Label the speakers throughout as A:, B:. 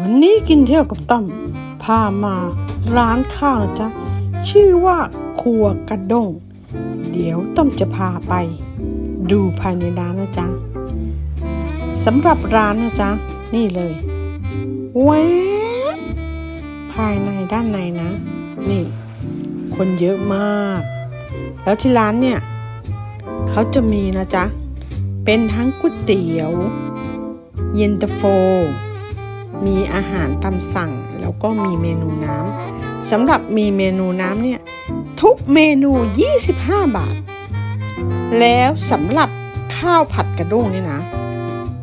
A: วันนี้กินเที่ยวกับต้อมพามาร้านข้าวนะจ๊ะ ชื่อว่าครัวกระด้ง เดี๋ยวต้อมจะพาไป ดูภายในร้านนะจ๊ะสำหรับร้านนะจ๊ะ นี่เลยแวบภายในด้านในนะ นี่ คนเยอะมาก แล้วที่ร้านเนี่ย เขาจะมีนะจ๊ะ เป็นทั้งก๋วยเตี๋ยว เย็นตาโฟ มีอาหารตามสั่ง แล้วก็มีเมนูน้ำสำหรับมีเมนูน้ำเนี่ยทุกเมนู 25 บาท แล้วสำหรับข้าวผัดกระด้งนี่นะ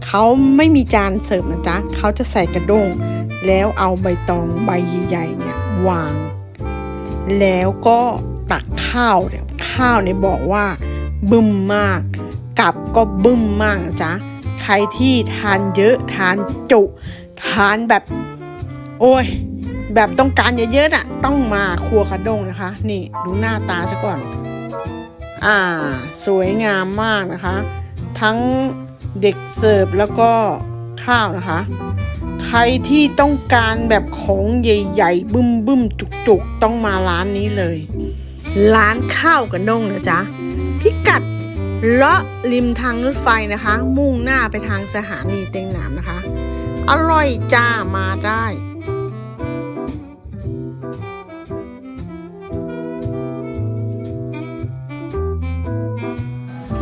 A: เขาไม่มีจานเสิร์ฟนะจ๊ะเขาจะใส่กระด้งแล้วเอาใบตองใบใหญ่ๆเนี่ยวาง แล้วก็ตักข้าวเนี่ยข้าวเนี่ยบอกว่าบึ้มมากกับก็บึ้มมากนะจ๊ะใครที่ทานเยอะทานจุ ทานแบบ โอ้ย แบบต้องการเยอะๆน่ะ ต้องมาครัวกระด้งนะคะ นี่ดูหน้าตาซะก่อน อ่า สวยงามมากนะคะ ทั้งเด็กเสิร์ฟแล้วก็ข้าวนะคะ ใครที่ต้องการแบบของใหญ่ๆ บึ้มๆ จุกๆ ต้องมาร้านนี้เลย ร้านข้าวกระด้งนะจ๊ะพิกัดเลาะริมทางรถไฟนะคะ มุ่งหน้าไปทางสถานีเต็งหนามนะคะ อร่อยจ้ามาได้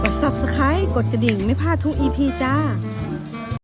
A: กด subscribe กดกระดิ่งไม่พลาดทุก EP จ้า